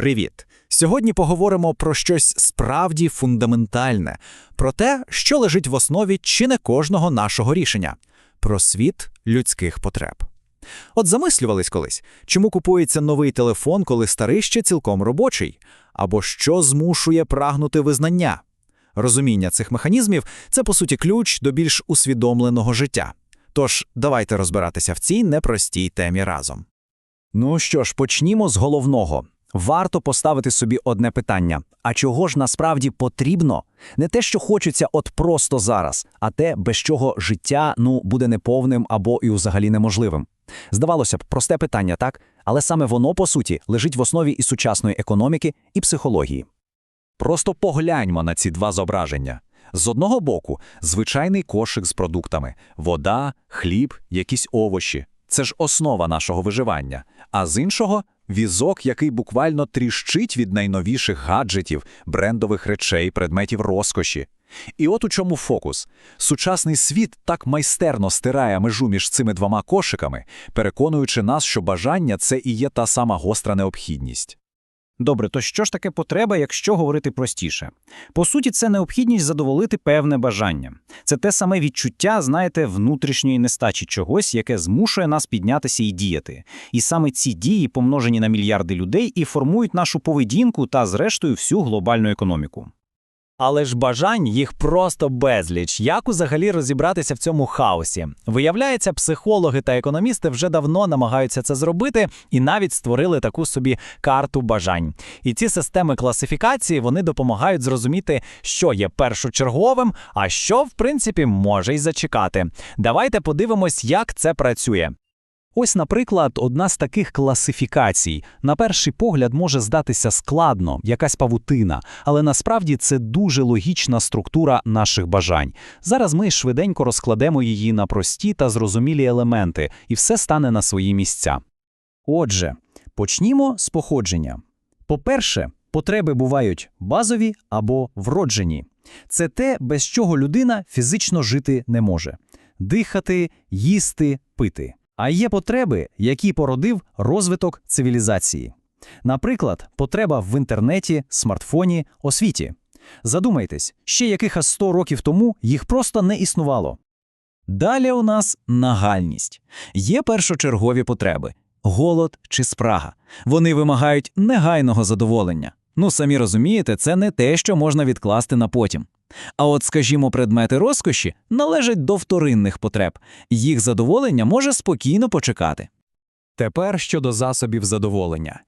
Привіт! Сьогодні поговоримо про щось справді фундаментальне, про те, що лежить в основі чи не кожного нашого рішення, про світ людських потреб. От замислювались колись, чому купується новий телефон, коли старий ще цілком робочий, або що змушує прагнути визнання. Розуміння цих механізмів це, по суті, ключ до більш усвідомленого життя. Тож давайте розбиратися в цій непростій темі разом. Ну що ж, почнімо з головного. Варто поставити собі одне питання: а чого ж насправді потрібно? Не те, що хочеться от просто зараз, а те, без чого життя ну буде неповним або і взагалі неможливим. Здавалося б, просте питання, так, але саме воно по суті лежить в основі і сучасної економіки, і психології. Просто погляньмо на ці два зображення. З одного боку, звичайний кошик з продуктами: вода, хліб, якісь овочі. Це ж основа нашого виживання. А з іншого візок, який буквально тріщить від найновіших гаджетів, брендових речей, предметів розкоші. І от у чому фокус. Сучасний світ так майстерно стирає межу між цими двома кошиками, переконуючи нас, що бажання це і є та сама гостра необхідність. Добре, то що ж таке потреба, якщо говорити простіше? По суті, це необхідність задоволити певне бажання. Це те саме відчуття, знаєте, внутрішньої нестачі чогось, яке змушує нас піднятися і діяти. І саме ці дії, помножені на мільярди людей, і формують нашу поведінку та, зрештою, всю глобальну економіку. Але ж бажань їх просто безліч. Як взагалі розібратися в цьому хаосі? Виявляється, психологи та економісти вже давно намагаються це зробити і навіть створили таку собі карту бажань. І ці системи класифікації вони допомагають зрозуміти, що є першочерговим, а що, в принципі, може й зачекати. Давайте подивимось, як це працює. Ось, наприклад, одна з таких класифікацій. На перший погляд може здатися складно, якась павутина, але насправді це дуже логічна структура наших бажань. Зараз ми швиденько розкладемо її на прості та зрозумілі елементи, і все стане на свої місця. Отже, почнімо з походження. По-перше, потреби бувають базові або вроджені. Це те, без чого людина фізично жити не може: дихати, їсти, пити. А є потреби, які породив розвиток цивілізації. Наприклад, потреба в інтернеті, смартфоні, освіті. Задумайтесь, ще якихось 100 років тому їх просто не існувало. Далі у нас нагальність. Є першочергові потреби голод чи спрага. Вони вимагають негайного задоволення. Ну, самі розумієте, це не те, що можна відкласти на потім. А от, скажімо, предмети розкоші належать до вторинних потреб, їх задоволення може спокійно почекати. Тепер щодо засобів задоволення.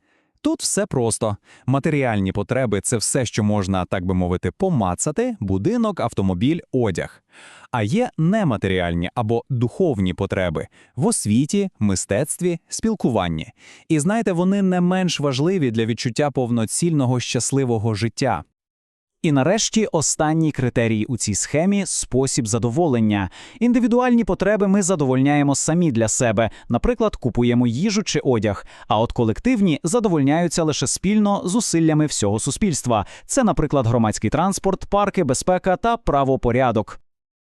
Тут все просто. Матеріальні потреби це все, що можна, так би мовити, помацати, будинок, автомобіль, одяг. А є нематеріальні або духовні потреби в освіті, мистецтві, спілкуванні. І знаєте, вони не менш важливі для відчуття повноцільного щасливого життя. І нарешті останній критерій у цій схемі спосіб задоволення. Індивідуальні потреби ми задовольняємо самі для себе, наприклад, купуємо їжу чи одяг. А от колективні задовольняються лише спільно зусиллями всього суспільства. Це, наприклад, громадський транспорт, парки, безпека та правопорядок.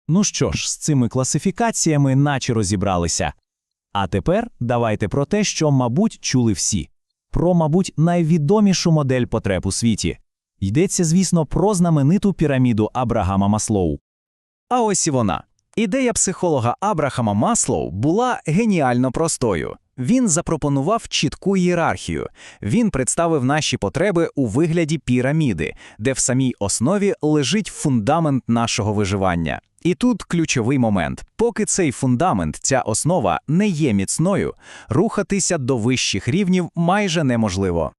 Ну що ж, з цими класифікаціями наче розібралися. А тепер давайте про те, що, мабуть, чули всі: про, мабуть, найвідомішу модель потреб у світі. Йдеться, звісно, про знамениту піраміду Абрагама Маслоу. А ось і вона. Ідея психолога Абрахама Маслоу була геніально простою. Він запропонував чітку ієрархію. Він представив наші потреби у вигляді піраміди, де в самій основі лежить фундамент нашого виживання. І тут ключовий момент: поки цей фундамент, ця основа не є міцною, рухатися до вищих рівнів майже неможливо.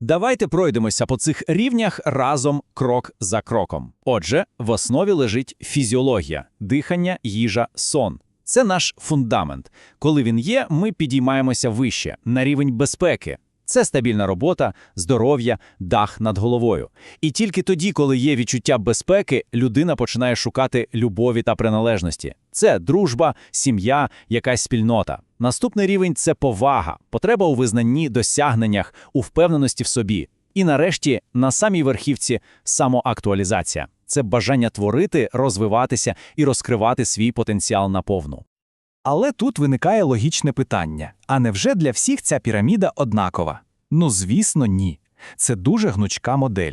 Давайте пройдемося по цих рівнях разом крок за кроком. Отже, в основі лежить фізіологія, дихання, їжа, сон. Це наш фундамент. Коли він є, ми підіймаємося вище на рівень безпеки. Це стабільна робота, здоров'я, дах над головою. І тільки тоді, коли є відчуття безпеки, людина починає шукати любові та приналежності. Це дружба, сім'я, якась спільнота. Наступний рівень це повага, потреба у визнанні, досягненнях, у впевненості в собі. І нарешті, на самій верхівці самоактуалізація це бажання творити, розвиватися і розкривати свій потенціал наповну. Але тут виникає логічне питання: а невже для всіх ця піраміда однакова? Ну, звісно, ні. Це дуже гнучка модель.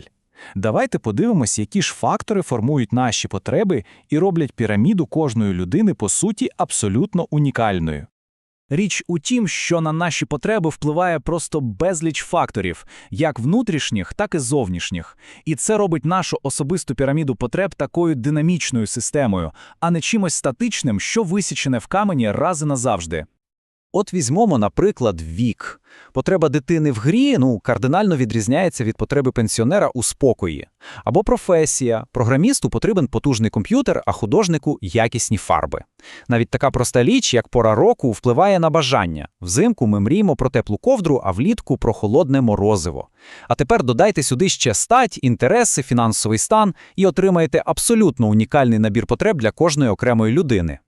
Давайте подивимось, які ж фактори формують наші потреби і роблять піраміду кожної людини, по суті, абсолютно унікальною. Річ у тім, що на наші потреби впливає просто безліч факторів, як внутрішніх, так і зовнішніх. І це робить нашу особисту піраміду потреб такою динамічною системою, а не чимось статичним, що висічене в камені раз і назавжди. От візьмемо, наприклад, вік. Потреба дитини в грі ну, кардинально відрізняється від потреби пенсіонера у спокої. Або професія. Програмісту потрібен потужний комп'ютер, а художнику – якісні фарби. Навіть така проста річ, як пора року, впливає на бажання. Взимку ми мріємо про теплу ковдру, а влітку – про холодне морозиво. А тепер додайте сюди ще стать, інтереси, фінансовий стан і отримаєте абсолютно унікальний набір потреб для кожної окремої людини.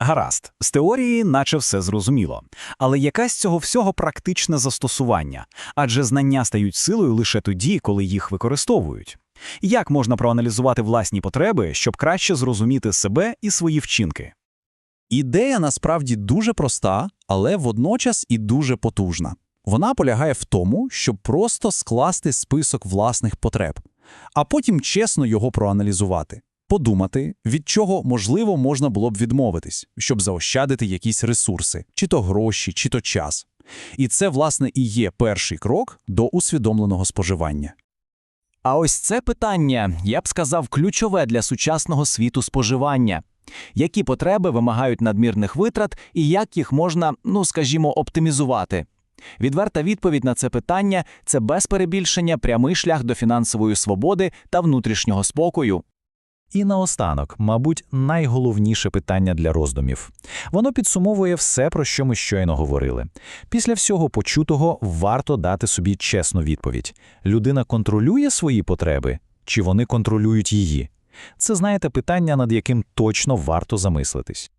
Гаразд, з теорії наче все зрозуміло. Але яке з цього всього практичне застосування? Адже знання стають силою лише тоді, коли їх використовують. Як можна проаналізувати власні потреби, щоб краще зрозуміти себе і свої вчинки? Ідея насправді дуже проста, але водночас і дуже потужна. Вона полягає в тому, щоб просто скласти список власних потреб, а потім чесно його проаналізувати. Подумати, від чого, можливо, можна було б відмовитись, щоб заощадити якісь ресурси, чи то гроші, чи то час. І це, власне, і є перший крок до усвідомленого споживання. А ось це питання, я б сказав, ключове для сучасного світу споживання. Які потреби вимагають надмірних витрат і як їх можна, ну скажімо, оптимізувати? Відверта відповідь на це питання це без перебільшення прямий шлях до фінансової свободи та внутрішнього спокою. І наостанок, мабуть, найголовніше питання для роздумів. Воно підсумовує все, про що ми щойно говорили. Після всього почутого варто дати собі чесну відповідь. Людина контролює свої потреби, чи вони контролюють її? Це, знаєте, питання, над яким точно варто замислитись.